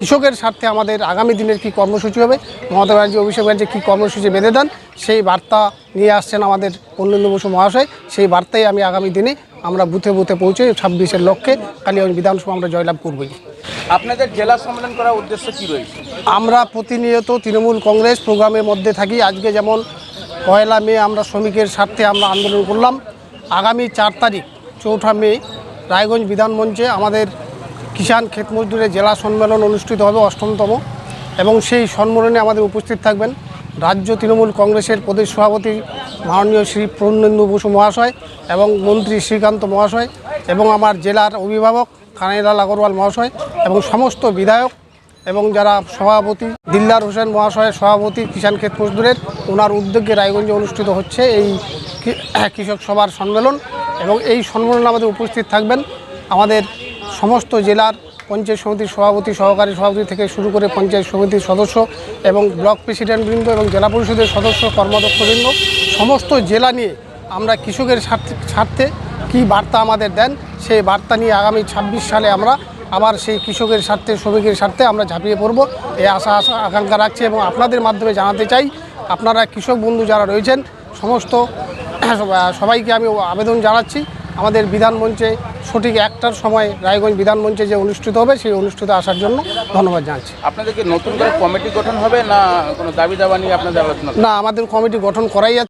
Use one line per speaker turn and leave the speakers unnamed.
কৃষকের স্বার্থে আমাদের আগামী দিনের কি কর্মসূচি হবে? মমতা ব্যানার্জি অভিষেক ব্যানার্জি কী কর্মসূচি বেঁধে দেন? সেই বার্তা নিয়ে আসছেন আমাদের পূর্ণেন্দু বসু মহাশয়। সেই বার্তাই আমি আগামী দিনে আমরা বুথে বুথে পৌঁছে ছাব্বিশের লক্ষ্যে কালিগঞ্জ বিধানসভা আমরা জয়লাভ করবই।
আপনাদের জেলা সম্মেলন করার উদ্দেশ্য কি রয়েছে?
আমরা প্রতিনিয়ত তৃণমূল কংগ্রেস প্রোগ্রামের মধ্যে থাকি। আজকে যেমন পয়লা মে আমরা শ্রমিকের স্বার্থে আমরা আন্দোলন করলাম। আগামী চার তারিখ চৌঠা মে রায়গঞ্জ বিধানমঞ্চে আমাদের কিষাণ ক্ষেত মজদুরের জেলা সম্মেলন অনুষ্ঠিত হবে অষ্টমতম এবং সেই সম্মেলনে আমাদের উপস্থিত থাকবেন রাজ্য তৃণমূল কংগ্রেসের প্রদেশ সভাপতি মাননীয় শ্রী পূর্ণেন্দু বসু মহাশয় এবং মন্ত্রী শ্রীকান্ত মহাশয় এবং আমার জেলার অভিভাবক কানাইলাল আগরওয়াল মহাশয় এবং সমস্ত বিধায়ক এবং যারা সভাপতি দিলদার হোসেন মহাশয়ের সভাপতি কিষাণ ক্ষেত মজদুরের ওনার উদ্যোগে রায়গঞ্জে অনুষ্ঠিত হচ্ছে এই কৃষক সভার সম্মেলন এবং এই সম্মেলনে আমাদের উপস্থিত থাকবেন আমাদের সমস্ত জেলার পঞ্চায়েত সমিতির সভাপতি, সহকারী সভাপতি থেকে শুরু করে পঞ্চায়েত সমিতির সদস্য এবং ব্লক প্রেসিডেন্টবৃন্দ এবং জেলা পরিষদের সদস্য, কর্মাধ্যক্ষবৃন্দ, সমস্ত জেলা নিয়ে আমরা কৃষকের স্বার্থে স্বার্থে কী বার্তা আমাদের দেন, সেই বার্তা নিয়ে আগামী ছাব্বিশ সালে আমরা আবার সেই কৃষকের স্বার্থে, শ্রমিকের স্বার্থে আমরা ঝাঁপিয়ে পড়ব। এই আশা আশা আকাঙ্ক্ষা রাখছি এবং আপনাদের মাধ্যমে জানাতে চাই, আপনারা কৃষক বন্ধু যারা রয়েছেন, সমস্ত সবাইকে আমি আবেদন জানাচ্ছি। আমাদের বিধানমঞ্চে সঠিক একটার সময় রায়গঞ্জ বিধানমঞ্চে যে অনুষ্ঠিত হবে সেই অনুষ্ঠিত আসার জন্য ধন্যবাদ জানাচ্ছি।
আপনাদেরকে নতুন করে কমিটি গঠন হবে না কোনো দাবি দাবা নিয়ে আপনাদের আলোচনা?
না আমাদের কমিটি গঠন করাই